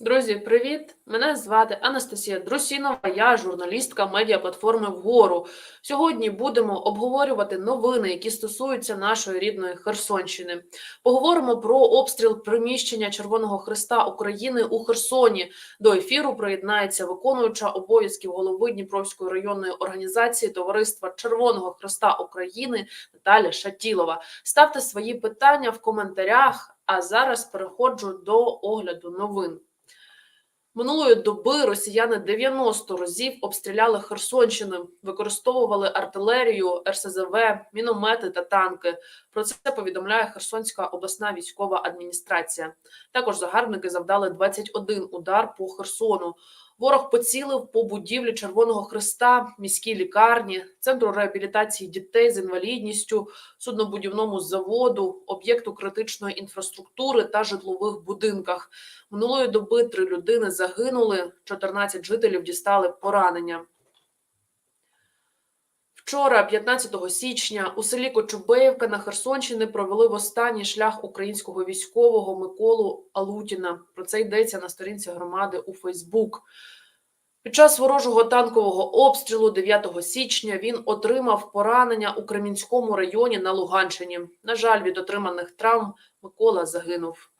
Друзі, привіт! Мене звати Анастасія Друсінова. Я журналістка медіаплатформи Вгору. Сьогодні будемо обговорювати новини, які стосуються нашої рідної Херсонщини. Поговоримо про обстріл приміщення Червоного Христа України у Херсоні. До ефіру приєднається виконуюча обов'язків голови Дніпровської районної організації Товариства Червоного Христа України Наталя Шатілова. Ставте свої питання в коментарях. А зараз переходжу до огляду новин. Минулої доби росіяни 90 разів обстріляли Херсонщину, використовували артилерію, РСЗВ, міномети та танки. Про це повідомляє Херсонська обласна військова адміністрація. Також загарбники завдали 21 удар по Херсону. Ворог поцілив по будівлі Червоного Христа, міській лікарні, центру реабілітації дітей з інвалідністю, суднобудівному заводу, об'єкту критичної інфраструктури та житлових будинках. Минулої доби три людини загинули, 14 жителів дістали поранення. Вчора, 15 січня, у селі Кочубеївка на Херсонщині провели в останній шлях українського військового Миколу Алутіна. Про це йдеться на сторінці громади у Фейсбук. Під час ворожого танкового обстрілу 9 січня він отримав поранення у Кремінському районі на Луганщині. На жаль, від отриманих травм Микола загинув.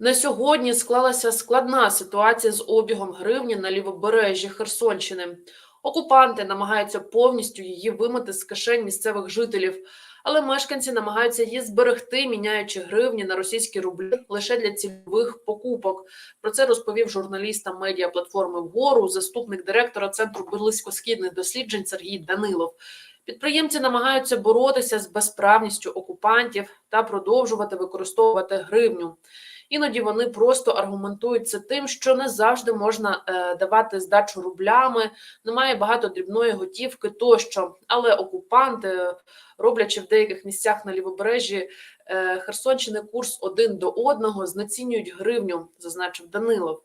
На сьогодні склалася складна ситуація з обігом гривні на лівобережжі Херсонщини. Окупанти намагаються повністю її вимити з кишень місцевих жителів, але мешканці намагаються її зберегти, міняючи гривні на російські рублі лише для цільових покупок. Про це розповів журналістам медіаплатформи вгору, заступник директора центру близькосхідних досліджень Сергій Данилов. Підприємці намагаються боротися з безправністю окупантів та продовжувати використовувати гривню. Іноді вони просто аргументують це тим, що не завжди можна е, давати здачу рублями, немає багато дрібної готівки тощо. Але окупанти, роблячи в деяких місцях на лівобережжі е, Херсонщини курс один до одного, знецінюють гривню, зазначив Данилов.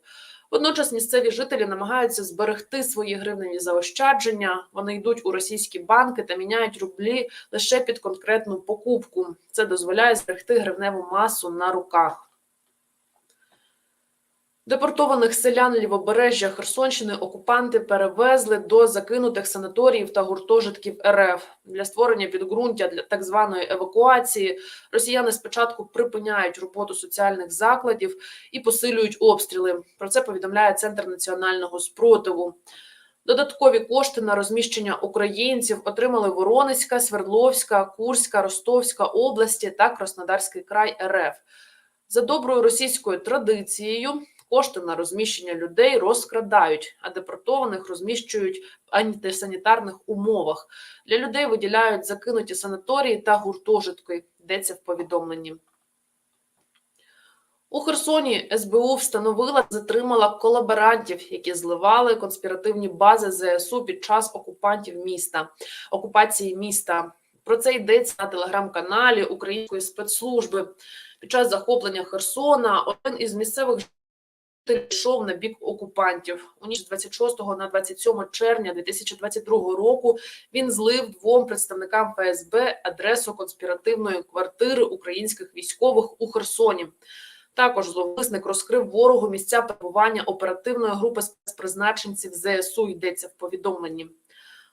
Водночас місцеві жителі намагаються зберегти свої гривневі заощадження. Вони йдуть у російські банки та міняють рублі лише під конкретну покупку. Це дозволяє зберегти гривневу масу на руках. Депортованих селян лівобережжя Херсонщини окупанти перевезли до закинутих санаторіїв та гуртожитків РФ для створення підґрунтя для так званої евакуації. Росіяни спочатку припиняють роботу соціальних закладів і посилюють обстріли. Про це повідомляє Центр національного спротиву. Додаткові кошти на розміщення українців отримали Воронезька, Свердловська, Курська, Ростовська області та Краснодарський край РФ. За доброю російською традицією. Кошти на розміщення людей розкрадають, а депортованих розміщують в антисанітарних умовах. Для людей виділяють закинуті санаторії та гуртожитки. Йдеться в повідомленні. У Херсоні СБУ встановила, затримала колаборантів, які зливали конспіративні бази ЗСУ під час окупантів міста окупації міста. Про це йдеться на телеграм-каналі Української спецслужби. Під час захоплення Херсона один із місцевих йшов на бік окупантів у ніч з 26 на 27 червня 2022 року. Він злив двом представникам ФСБ адресу конспіративної квартири українських військових у Херсоні. Також зловмисник розкрив ворогу місця перебування оперативної групи спецпризначенців ЗСУ. Йдеться в повідомленні.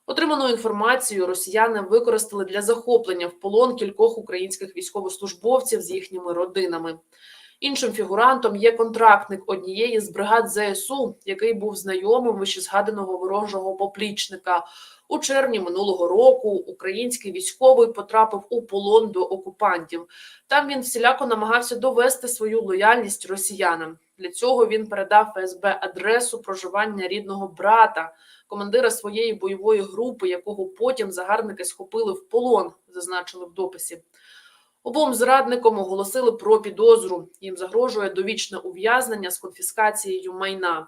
Отриману інформацію росіяни використали для захоплення в полон кількох українських військовослужбовців з їхніми родинами. Іншим фігурантом є контрактник однієї з бригад ЗСУ, який був знайомим вищезгаданого ворожого поплічника. У червні минулого року український військовий потрапив у полон до окупантів. Там він всіляко намагався довести свою лояльність росіянам. Для цього він передав ФСБ адресу проживання рідного брата, командира своєї бойової групи, якого потім загарбники схопили в полон, зазначили в дописі. Обом зрадникам оголосили про підозру. Їм загрожує довічне ув'язнення з конфіскацією майна.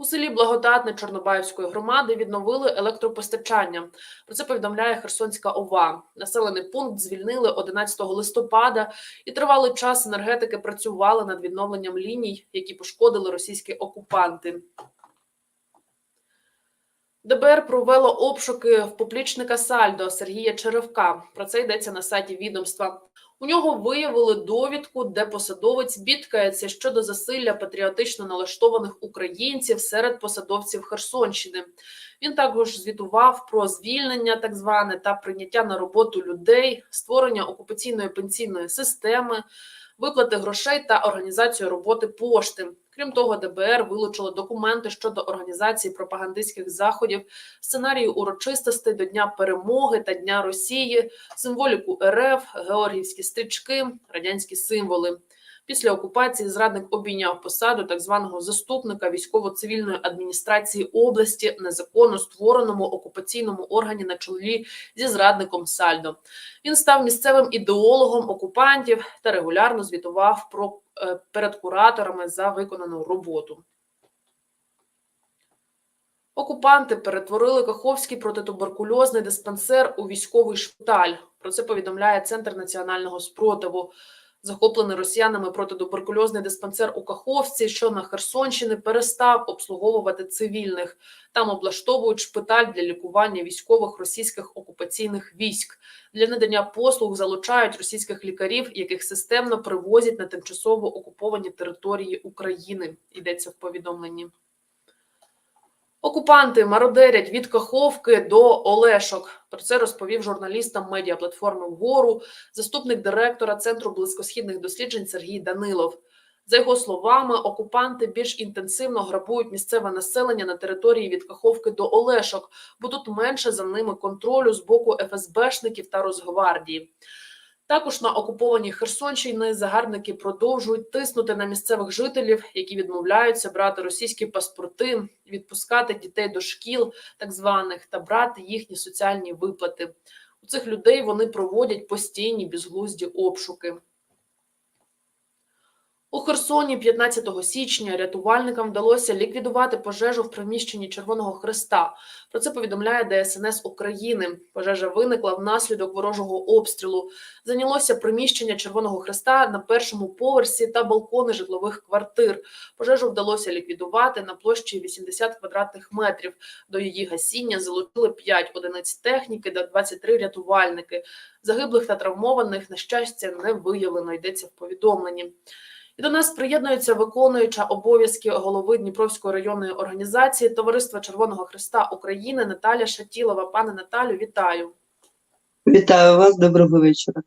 У селі Благодатне Чорнобаївської громади відновили електропостачання. Про це повідомляє Херсонська ОВА. Населений пункт звільнили 11 листопада, і тривалий час енергетики працювали над відновленням ліній, які пошкодили російські окупанти. ДБР провело обшуки в поплічника Сальдо Сергія Черевка. Про це йдеться на сайті відомства. У нього виявили довідку, де посадовець бідкається щодо засилля патріотично налаштованих українців серед посадовців Херсонщини. Він також звітував про звільнення, так зване, та прийняття на роботу людей, створення окупаційної пенсійної системи, виплати грошей та організацію роботи пошти. Крім того, ДБР вилучило документи щодо організації пропагандистських заходів, сценарію урочистостей до Дня перемоги та Дня Росії, символіку РФ, георгівські стрічки, радянські символи. Після окупації зрадник обійняв посаду так званого заступника військово-цивільної адміністрації області незаконно створеному окупаційному органі на чолі зі зрадником Сальдо. Він став місцевим ідеологом окупантів та регулярно звітував про е, перед кураторами за виконану роботу. Окупанти перетворили Каховський протитуберкульозний диспансер у військовий шпиталь. Про це повідомляє Центр національного спротиву. Захоплений росіянами протитуберкульозний диспансер у Каховці, що на Херсонщині, перестав обслуговувати цивільних. Там облаштовують шпиталь для лікування військових російських окупаційних військ. Для надання послуг залучають російських лікарів, яких системно привозять на тимчасово окуповані території України. Йдеться в повідомленні. Окупанти мародерять від Каховки до Олешок. Про це розповів журналістам медіаплатформи вгору заступник директора Центру близькосхідних досліджень Сергій Данилов. За його словами, окупанти більш інтенсивно грабують місцеве населення на території від Каховки до Олешок, бо тут менше за ними контролю з боку ФСБшників та Росгвардії. Також на окупованій Херсонщині загарбники продовжують тиснути на місцевих жителів, які відмовляються брати російські паспорти, відпускати дітей до шкіл, так званих, та брати їхні соціальні виплати. У цих людей вони проводять постійні безглузді обшуки. У Херсоні 15 січня рятувальникам вдалося ліквідувати пожежу в приміщенні Червоного Хреста. Про це повідомляє ДСНС України. Пожежа виникла внаслідок ворожого обстрілу. Зайнялося приміщення Червоного Хреста на першому поверсі та балкони житлових квартир. Пожежу вдалося ліквідувати на площі 80 квадратних метрів. До її гасіння залучили 5 одиниць техніки та 23 рятувальники. Загиблих та травмованих на щастя не виявлено. Йдеться в повідомленні. І до нас приєднується виконуюча обов'язки голови Дніпровської районної організації Товариства Червоного Христа України Наталя Шатілова. Пане Наталю, вітаю. Вітаю вас, доброго вечора.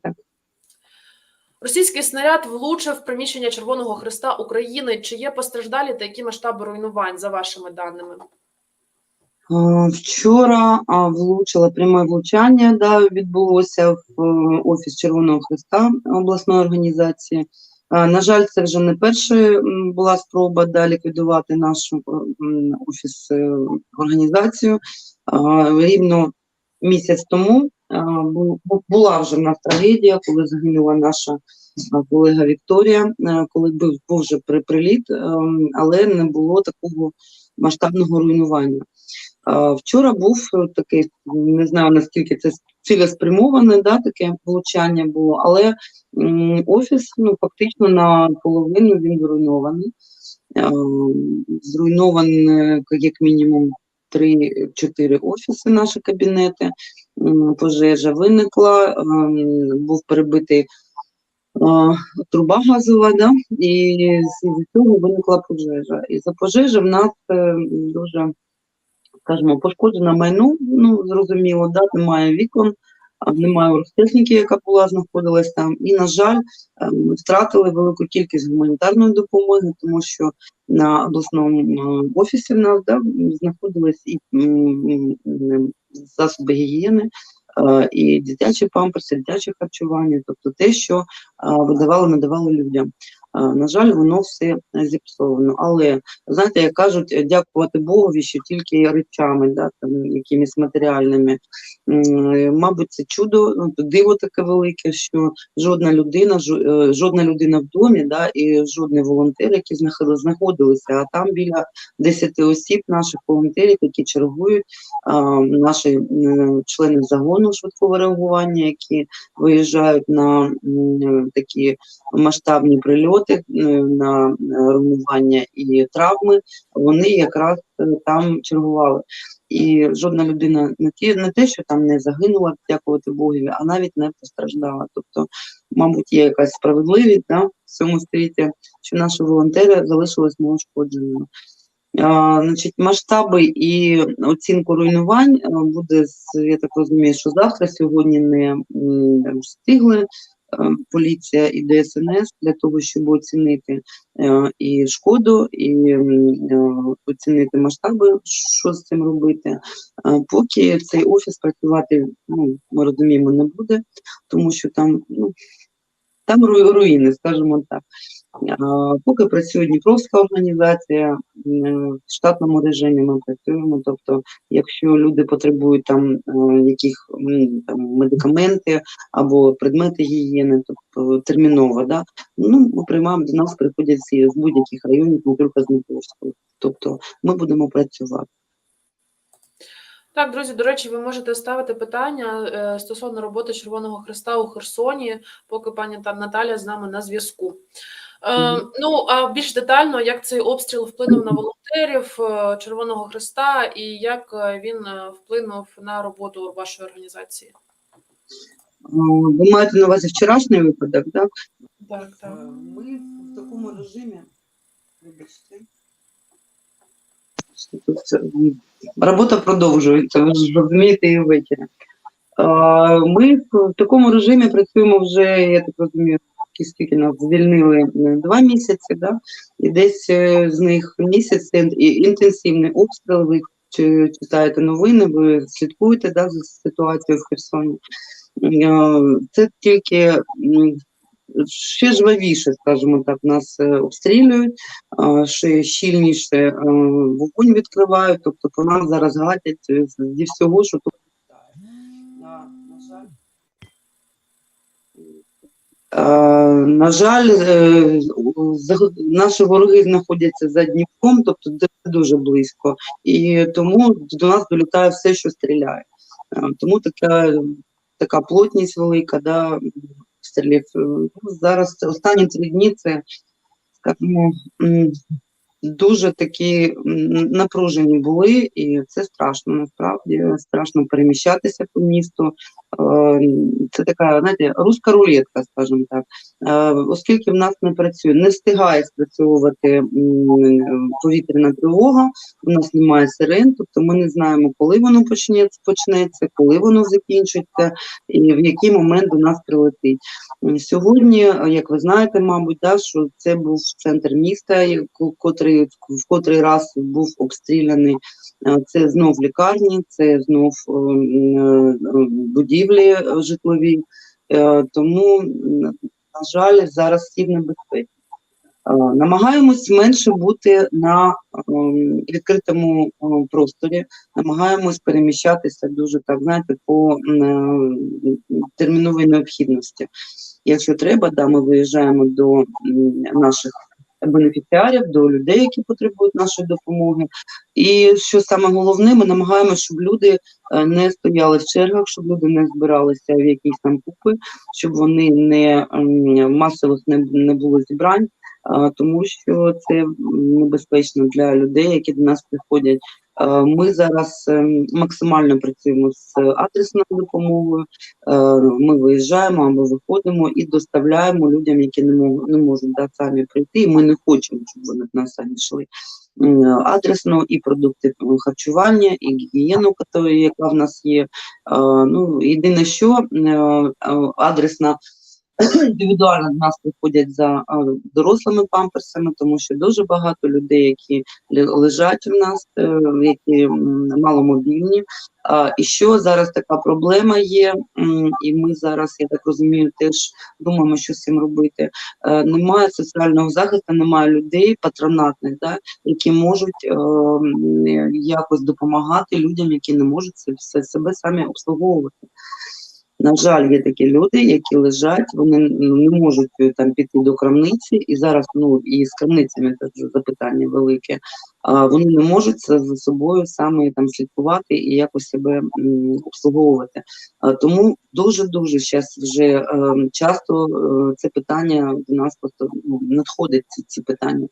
Російський снаряд влучив в приміщення Червоного Христа України. Чи є постраждалі та які масштаби руйнувань за вашими даними? Вчора а, влучило пряме влучання, да, відбулося в е, офіс Червоного Христа обласної організації. На жаль, це вже не перша була спроба да, ліквідувати нашу офіс е, організацію. Рівно місяць тому була вже в нас трагедія, коли загинула наша колега Вікторія, е, коли був, вже приліт, але не було такого масштабного руйнування. Вчора був е, такий, не знаю наскільки це цілеспрямоване, да, таке влучання було, але м, офіс ну, фактично наполовину він зруйнований. Е, Зруйновані як мінімум 3-4 офіси, наші кабінети. Пожежа виникла, ем, був перебитий труба газова, да, і з цього виникла пожежа. І за пожежі в нас е, дуже, скажімо, пошкоджено майно, ну, зрозуміло, да, немає вікон, немає оргтехніки, яка була, знаходилась там. І, на жаль, е, ми втратили велику кількість гуманітарної допомоги, тому що на обласному е, офісі в нас да, знаходились і засоби гігієни, е, і дитячі памперси, дитяче харчування, тобто те, що видавали, надавали людям. На жаль, воно все зіпсовано. Але знаєте, як кажуть, дякувати Богові, що тільки речами, да, там, якимись матеріальними. Мабуть, це чудо, ну, диво таке велике, що жодна людина, е, жодна людина в домі, да, і жодний волонтер, які знаходилися, а там біля 10 осіб наших волонтерів, які чергують, наші члени загону швидкого реагування, які виїжджають на такі масштабні прильоти, е, на е, руйнування і травми, вони якраз е, там чергували. і жодна людина не ті, не те, що там не загинула, дякувати Богові, а навіть не постраждала. Тобто, мабуть, є якась справедливість да, в цьому світі, що наші волонтери залишились неушкодженими. А, значить, масштаби і оцінку руйнувань буде, я так розумію, що завтра, сьогодні не встигли поліція і ДСНС для того, щоб оцінити е, і шкоду, і е, оцінити масштаби, що з цим робити. Е, Поки цей офіс працювати, ну, ми розуміємо, не буде, тому що там, ну, там руїни, скажімо так. Поки працює Дніпровська організація, в штатному режимі ми працюємо. Тобто, якщо люди потребують там е, яких там, медикаменти або предмети гігієни, тобто терміново, да, ну, ми приймаємо до нас, приходять з будь-яких районів, не тільки з Дніпровського. Тобто ми будемо працювати. Так, друзі, до речі, ви можете ставити питання е, стосовно роботи Червоного Христа у Херсоні, поки пані та Наталя з нами на зв'язку. Е, ну а більш детально, як цей обстріл вплинув на волонтерів е, Червоного Христа і як е, він вплинув на роботу вашої організації? Ви маєте на увазі вчорашній випадок, так? Так, так. Ми в такому режимі. Вибачте. Робота продовжується, ви ж розумієте, і ввечері. Ми в такому режимі працюємо вже, я так розумію, скільки- скільки нас звільнили два місяці, да? і десь е, з них місяць інтенсивний обстріл. Ви читаєте новини, ви слідкуєте да, за ситуацією в Херсоні. Е, Це тільки ще жвавіше, скажімо так, нас е, обстрілюють, ще щільніше вогонь відкривають, тобто по нас зараз гатять зі всього, що тут літає. На, на жаль, Е, На жаль, е, наші вороги знаходяться за Дніпром, тобто це дуже близько, і тому до нас долітає все, що стріляє. Е, Тому така, така плотність велика, да, обстрілів. Е, ну, Зараз останні три дні це, скажімо, дуже такі напружені були, і це страшно насправді. Страшно переміщатися по місту. Е, Це така, знаєте, руська рулетка, скажімо так. Е, Оскільки в нас не працює, не встигає спрацьовувати повітряна тривога, у нас немає сирен, тобто ми не знаємо, коли воно почнеться, коли воно закінчиться, і в який момент до нас прилетить. Сьогодні, як ви знаєте, мабуть, да, що це був центр міста, котрий в котрий раз був обстріляний. Е, Це знов лікарні, це знов е, м, е, будівлі е, житлові. Е, Тому, на жаль, зараз всі в небезпеці. Е, Намагаємось менше бути на ем, відкритому просторі, намагаємось переміщатися дуже так, знаєте, по терміновій необхідності. Якщо треба, да, ми виїжджаємо до наших бенефіціарів, до людей, які потребують нашої допомоги. І що саме головне, ми намагаємося, щоб люди е, не стояли в чергах, щоб люди не збиралися в якісь там купи, щоб вони не масово не, не було зібрань, тому що це небезпечно для людей, які до нас приходять. Е, Ми зараз ем, максимально працюємо з адресною допомогою. Е, Ми виїжджаємо або виходимо і доставляємо людям, які не можуть, не можуть да, самі прийти. Ми не хочемо, щоб вони до нас самі йшли. Адресно і продукти харчування, і гігієну, яка в нас є. Е, Ну, єдине, що адресна індивідуально до нас приходять за дорослими памперсами, тому що дуже багато людей, які лежать в нас, е, які маломобільні. І що зараз така проблема є, і ми зараз, я так розумію, теж думаємо, що з цим робити. Е, Немає соціального захисту, немає людей патронатних, да, які можуть е, якось допомагати людям, які не можуть себе самі обслуговувати. На жаль, є такі люди, які лежать, вони ну, не можуть е, там піти до крамниці, і зараз ну і з крамницями це запитання велике. Вони не можуть за собою саме там слідкувати і якось себе обслуговувати. Тому дуже дуже зараз вже е, часто е, це питання до нас просто ну, надходить ці, ці питання.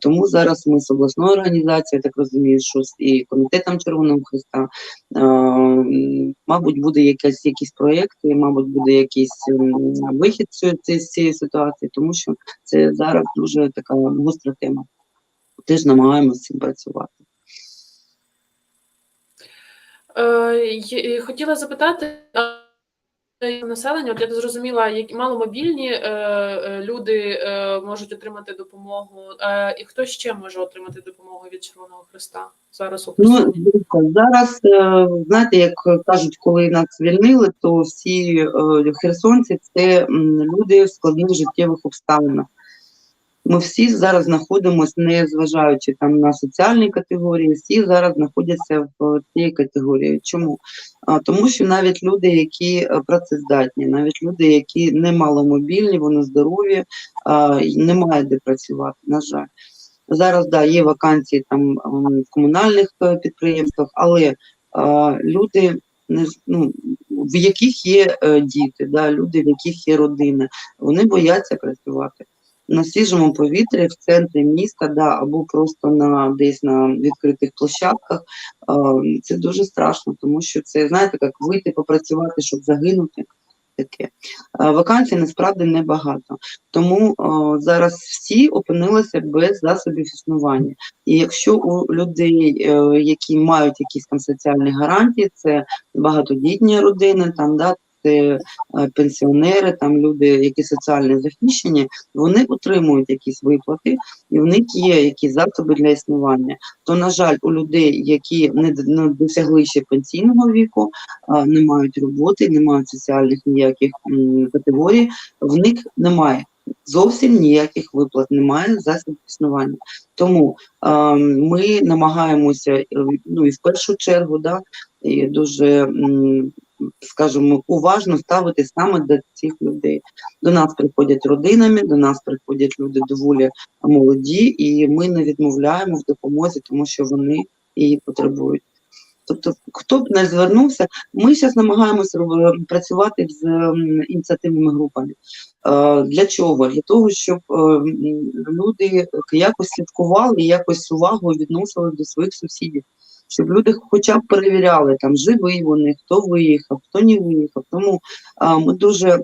Тому зараз ми з обласною організацією, так розумію, що і комітетом Червоного Христа, мабуть, буде якась якісь проєкти, мабуть, буде якийсь вихід з цієї ситуації, тому що це зараз дуже така гостра тема. Теж намагаємося з цим працювати. Е, Хотіла запитати е, населення, от я зрозуміла, які маломобільні е, е, люди е, можуть отримати допомогу. Е, І хто ще може отримати допомогу від Червоного Христа зараз у Ну, зараз, знаєте, як кажуть, коли нас звільнили, то всі херсонці це люди в складних життєвих обставинах. Ми всі зараз знаходимося, не зважаючи там на соціальні категорії, всі зараз знаходяться в цій категорії. Чому? Тому що навіть люди, які е, працездатні, навіть люди, які не маломобільні, вони здорові, немає де працювати, на жаль. Зараз да, є вакансії там в комунальних е, підприємствах, але люди, не, ну, в яких є е, діти, да, люди, в яких є родини, вони бояться працювати. На свіжому повітрі в центрі міста, да, або просто на десь на відкритих площадках. Це дуже страшно, тому що це знаєте, як вийти попрацювати, щоб загинути. Таке вакансій насправді небагато. Тому о, зараз всі опинилися без засобів існування. І якщо у людей, е, які мають якісь там соціальні гарантії, це багатодітні родини, там да. Це е, пенсіонери, там люди, які соціально захищені, вони отримують якісь виплати, і в них є якісь засоби для існування. То, на жаль, у людей, які не, досягли ще пенсійного віку, не мають роботи, не мають соціальних ніяких категорій, в них немає зовсім ніяких виплат, немає засобів існування. Тому а, ми намагаємося, е, ну і в першу чергу, да, і дуже, скажімо, уважно ставити саме до цих людей. До нас приходять родинами, до нас приходять люди доволі молоді, і ми не відмовляємо в допомозі, тому що вони її потребують. Тобто, хто б не звернувся, ми зараз намагаємося працювати з ініціативними групами. Е, Для чого? Для того, щоб е, люди якось слідкували і якось увагу відносили до своїх сусідів. Щоб люди хоча б перевіряли, там живий вони, хто виїхав, хто не виїхав. Тому а, ми дуже е,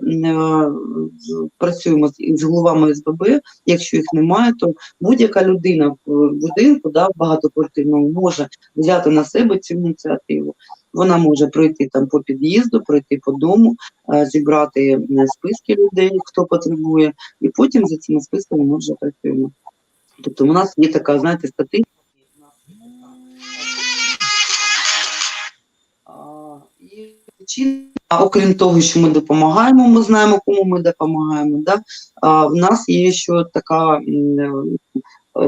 працюємо з, з головами СББ. Якщо їх немає, то будь-яка людина в будинку, да, в багатоквартирному, може взяти на себе цю ініціативу. Вона може пройти там по під'їзду, пройти по дому, е, зібрати списки людей, хто потребує, і потім за цими списками ми вже працюємо. Тобто у нас є така, знаєте, статистика. І а окрім того, що ми допомагаємо, ми знаємо, кому ми допомагаємо. Да? А, в нас є ще така е,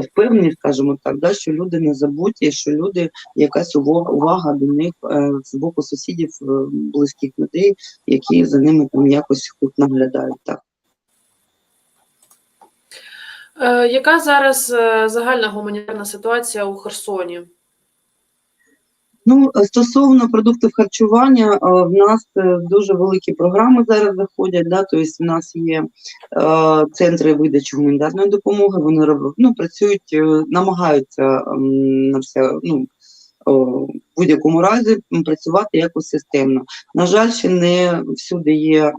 впевненість, скажімо так, да, що люди не забуті, що люди, якась увага, до них е, з боку сусідів, е, близьких людей, які за ними там якось наглядають. Так. Яка зараз загальна гуманітарна ситуація у Херсоні? Ну, стосовно продуктів харчування, е, в нас е, дуже великі програми зараз заходять. Да? Тобто в нас є е, центри видачі гуманітарної допомоги, вони ну, працюють, намагаються на все, ну, в будь-якому разі працювати якось системно. На жаль, ще не всюди є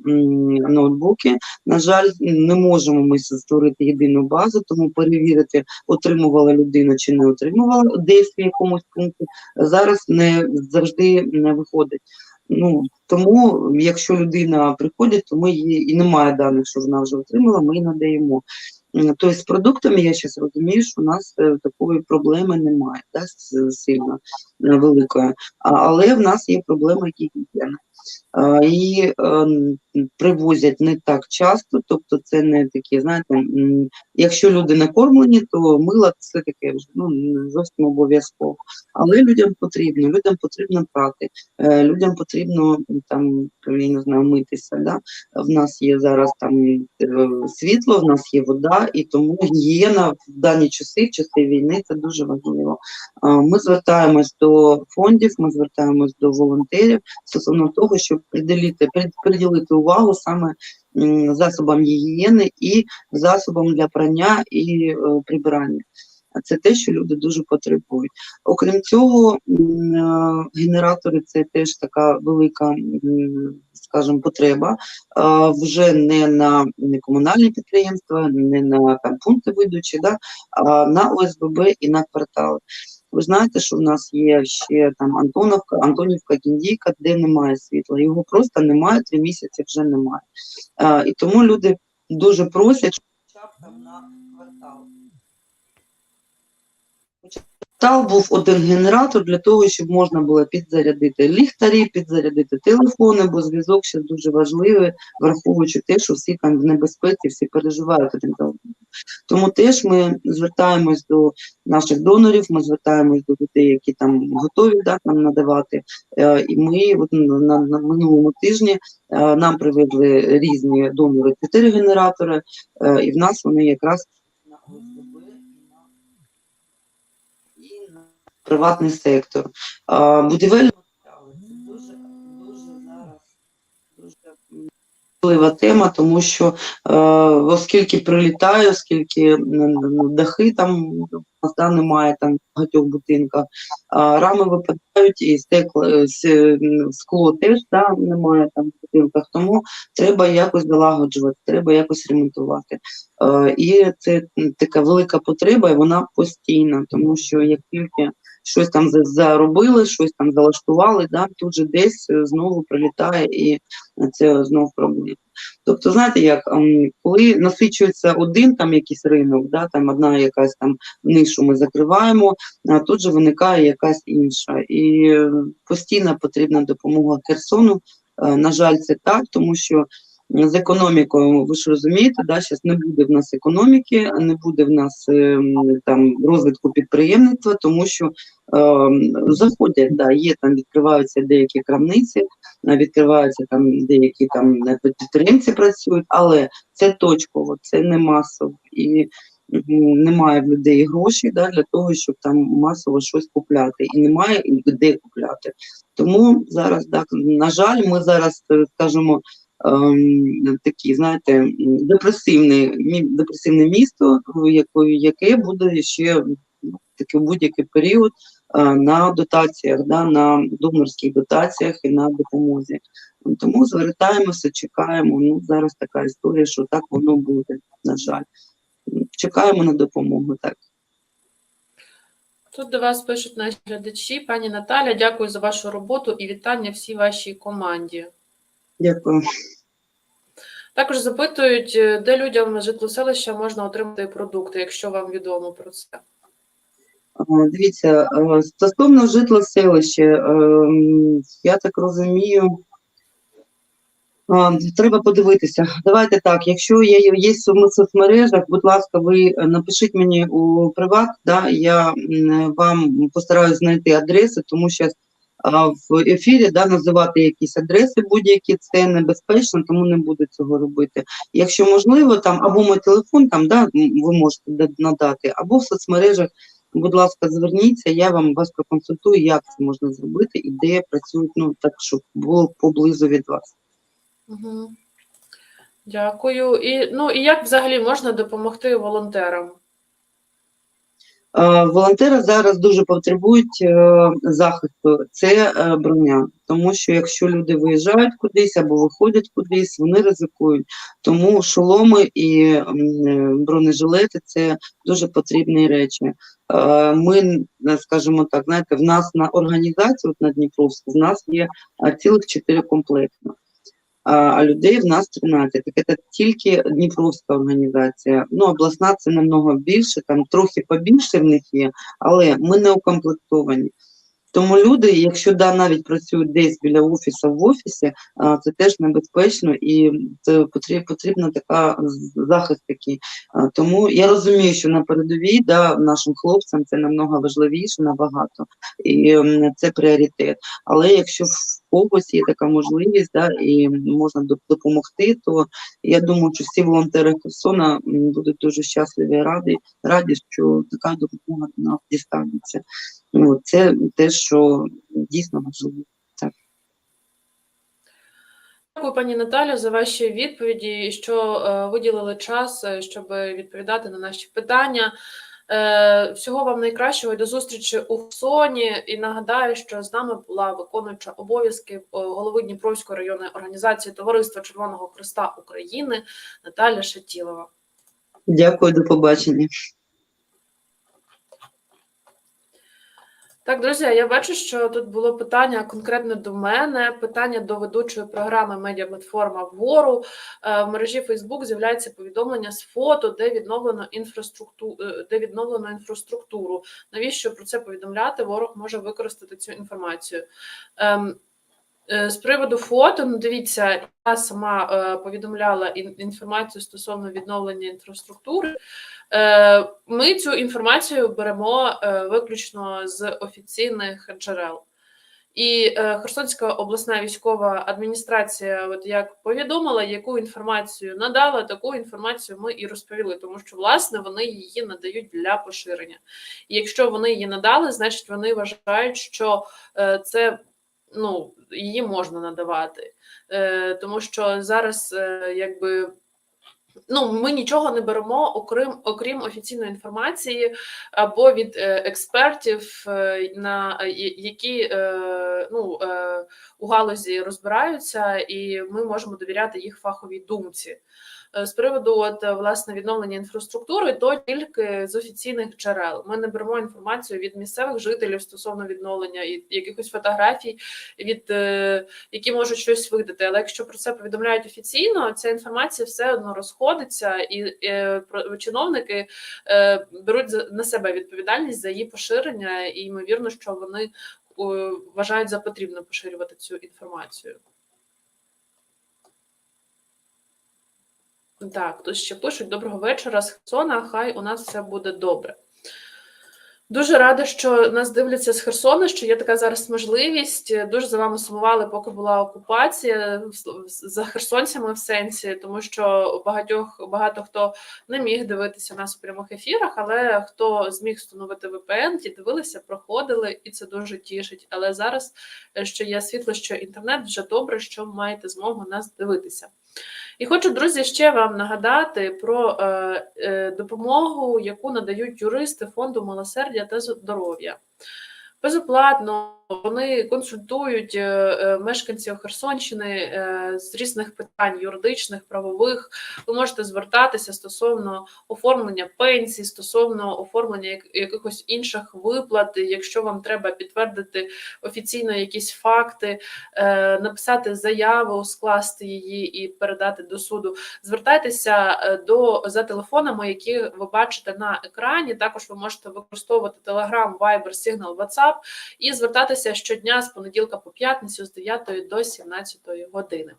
ноутбуки. На жаль, не можемо ми створити єдину базу, тому перевірити, отримувала людина чи не отримувала десь в якомусь пункті зараз не завжди не виходить. Ну тому, якщо людина приходить, то ми її і немає даних, що вона вже отримала, ми її надаємо. Тобто з продуктами я зараз розумію, що у нас е, такої проблеми немає, да, сильно е, великої. Але в нас є проблема гігієни. Е, І е, привозять не так часто, тобто це не такі, знаєте, якщо люди накормлені, то мило це таке ну, зовсім обов'язково. Але людям потрібно, людям потрібно прати, е, людям потрібно там, я не знаю, митися. Да? В нас є зараз там е, світло, в нас є вода, і тому гігієна в дані часи, в часи війни, це дуже важливо. Ми звертаємось до фондів, ми звертаємось до волонтерів стосовно того, щоб приділити, приділити увагу саме засобам гігієни і засобам для прання і е, прибирання. Це те, що люди дуже потребують. Окрім цього, е, генератори це теж така велика, скажімо, потреба. Вже не на комунальні підприємства, не на там, пункти видачі, да, а на ОСББ і на квартали. Ви знаєте, що в нас є ще там Антоновка, Антонівка, Кіндійка, де немає світла. Його просто немає, три місяці вже немає. А, і тому люди дуже просять, щоб там на Квартал був один генератор для того, щоб можна було підзарядити ліхтарі, підзарядити телефони, бо зв'язок ще дуже важливий, враховуючи те, що всі там в небезпеці, всі переживають один за. Тому теж ми звертаємось до наших донорів, ми звертаємось до людей, які там готові да, нам надавати. Е, І ми от на, на минулому тижні е, нам привезли різні донори чотири генератори, е, і в нас вони якраз на ОСББ і на приватний сектор. А, Будівельні це дуже, дуже зараз дуже важлива тема, тому що е, оскільки прилітає, оскільки дахи там моста немає там багатьох будинках, рами випадають і стекло, е, скло теж да, немає там в будинках, тому треба якось долагоджувати, треба якось ремонтувати. Е, І це така велика потреба, і вона постійна, тому що як тільки щось там за- заробили, щось там залаштували, да, тут же десь е, знову прилітає і це знову проблема. Тобто, знаєте, як ем, коли насичується один там якийсь ринок, да, там одна якась там нишу ми закриваємо, а тут же виникає якась інша. І е, постійно потрібна допомога Херсону. Е, На жаль, це так, тому що з економікою, ви ж розумієте, да, зараз не буде в нас економіки, не буде в нас ем, там розвитку підприємництва, тому що ем, заходять, да, є там відкриваються деякі крамниці, е, відкриваються там деякі там е, підприємці працюють, але це точково, це не масово і немає в людей грошей да, для того, щоб там масово щось купляти, і немає де купляти. Тому зараз, так, на жаль, ми зараз е, скажімо, такі, знаєте, депресивне, депресивне місто, яке буде ще таки будь-який період е, на дотаціях, да, на донорських дотаціях і на допомозі. Тому звертаємося, чекаємо. Ну, зараз така історія, що так воно буде, на жаль. Чекаємо на допомогу, так. Тут до вас пишуть наші глядачі. Пані Наталя, дякую за вашу роботу і вітання всій вашій команді. Дякую. Також запитують, е, де людям житлоселища можна отримати продукти, якщо вам відомо про це. Дивіться, е, стосовно житла селища, я так розумію, треба подивитися. Давайте так, якщо є, є в соцмережах, будь ласка, ви е, напишіть мені у приват, да, я вам постараюсь знайти адреси, тому що в ефірі да, називати якісь адреси будь-які, це небезпечно, тому не буду цього робити. Якщо можливо, там або мій телефон там, да, ви можете надати, або в соцмережах будь ласка, зверніться, я вам вас проконсультую, як це можна зробити і де працюють, ну так, щоб було поблизу від вас. Угу. Дякую. І, ну, і як взагалі можна допомогти волонтерам? Е, Волонтери зараз дуже потребують е, захисту. Це е, броня, тому що якщо люди виїжджають кудись або виходять кудись, вони ризикують. Тому шоломи і бронежилети це дуже потрібні речі. Ми, скажімо так, знаєте, в нас на організацію на Дніпровську в нас є цілих чотири комплекти. А людей в нас 13. Так це тільки Дніпровська організація. Ну, обласна це намного більше, там трохи побільше в них є, але ми не укомплектовані. Тому люди, якщо да, навіть працюють десь біля офісу в офісі, це теж небезпечно і це потрібна, така захист такий. Тому я розумію, що на передовій да, нашим хлопцям це намного важливіше, набагато, і це пріоритет. Але якщо когось є така можливість, да, і можна допомогти, то я думаю, що всі волонтери Херсона будуть дуже щасливі і раді, раді, що така допомога до нас дістанеться. Ну, це те, що дійсно важливо. Дякую, пані Наталю, за ваші відповіді, що е, виділили час, е, щоб відповідати на наші питання. Е, всього вам найкращого і до зустрічі у Соні. І нагадаю, що з нами була виконуюча обов'язки е, голови Дніпровської районної організації Товариства Червоного Христа України Наталя Шатілова. Дякую, до побачення. Так, друзі, я бачу, що тут було питання конкретно до мене. Питання до ведучої програми Медіаплатформа вгору. Е, В мережі Facebook з'являється повідомлення з фото, де відновлено інфраструктуру, де відновлено інфраструктуру. Навіщо про це повідомляти? Ворог може використати цю інформацію. Ем, е, З приводу фото, ну дивіться, я сама е, повідомляла інформацію стосовно відновлення інфраструктури. Е, Ми цю інформацію беремо е, виключно з офіційних джерел. І е, Херсонська обласна військова адміністрація, от як повідомила, яку інформацію надала, таку інформацію ми і розповіли, тому що власне вони її надають для поширення. І якщо вони її надали, значить вони вважають, що це ну, її можна надавати. Тому що зараз якби ну, ми нічого не беремо, окрім, окрім офіційної інформації або від е, експертів, е, на е, які ну, у галузі розбираються, і ми можемо довіряти їх фаховій думці. Е, З приводу от, е, власне відновлення інфраструктури, то тільки з офіційних джерел. Ми не беремо інформацію від місцевих жителів стосовно відновлення і якихось фотографій, від е, які можуть щось видати. Але якщо про це повідомляють офіційно, ця інформація все одно розходиться, і про- чиновники беруть на себе відповідальність за її поширення, і ймовірно, що вони вважають за потрібне поширювати цю інформацію. Так, тут ще пишуть доброго вечора з Херсона. Хай у нас все буде добре. Дуже рада, що нас дивляться з Херсона, що є така зараз можливість. Дуже за вами сумували, поки була окупація за херсонцями в сенсі, тому що багатьох багато хто не міг дивитися нас у прямих ефірах, але хто зміг встановити VPN, ті дивилися, проходили, і це дуже тішить. Але зараз е, що є світло, що інтернет вже добре, що маєте змогу нас дивитися. І хочу, друзі, ще вам нагадати про е, е, допомогу, яку надають юристи фонду милосердя та здоров'я. Безоплатно вони консультують е, е, мешканців Херсонщини е, з різних питань юридичних, правових. Ви можете звертатися стосовно оформлення пенсій, стосовно оформлення як- якихось інших виплат, якщо вам треба підтвердити офіційно якісь факти, написати заяву, скласти її і передати до суду. Звертайтеся до за телефонами, які ви бачите на екрані. Також ви можете використовувати Telegram, Viber, Signal, WhatsApp і звертатися щодня з понеділка по п'ятницю з 9 до 17 години.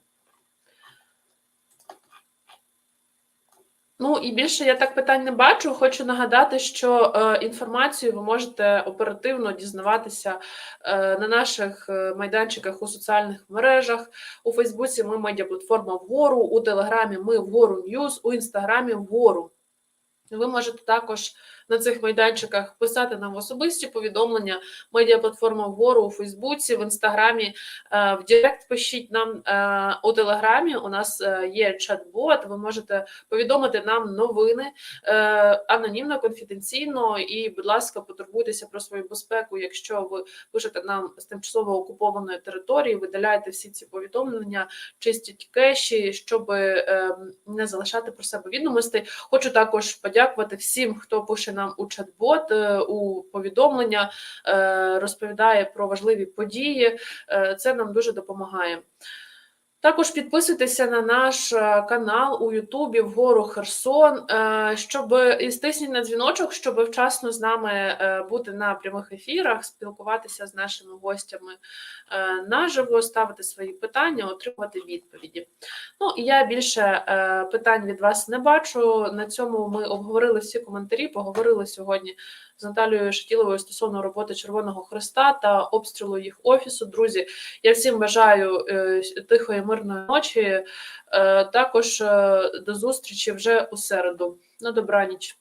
Ну і більше я так питань не бачу. Хочу нагадати, що е, інформацію ви можете оперативно дізнаватися е, на наших е, майданчиках у соціальних мережах. У Фейсбуці ми медіаплатформа вгору, у Телеграмі ми вгору Ньюз, у Інстаграмі вгору. Ви можете також на цих майданчиках писати нам особисті повідомлення. Медіаплатформа вгору у Фейсбуці, в Інстаграмі, е, в Директ пишіть нам е, у Телеграмі. У нас е, є чат-бот. Ви можете повідомити нам новини анонімно, конфіденційно. І, будь ласка, потурбуйтеся про свою безпеку. Якщо ви пишете нам з тимчасово окупованої території, видаляйте всі ці повідомлення, чистіть кеші, щоб не залишати про себе відомостей. Хочу також подякувати всім, хто пише нам у чат-бот, е, у повідомлення, е, розповідає про важливі події. Е, Це нам дуже допомагає. Також підписуйтеся на наш е, канал у Ютубі вгору Херсон, е, щоб і стисніть на дзвіночок, щоб вчасно з нами е, бути на прямих ефірах, спілкуватися з нашими гостями наживо, ставити свої питання, отримувати відповіді. Ну і я більше питань від вас не бачу. На цьому ми обговорили всі коментарі, поговорили сьогодні з Наталією Шатіловою стосовно роботи Червоного Хреста та обстрілу їх офісу. Друзі, я всім бажаю е, тихої мирної ночі. Е, також е, до зустрічі вже у середу. На добраніч.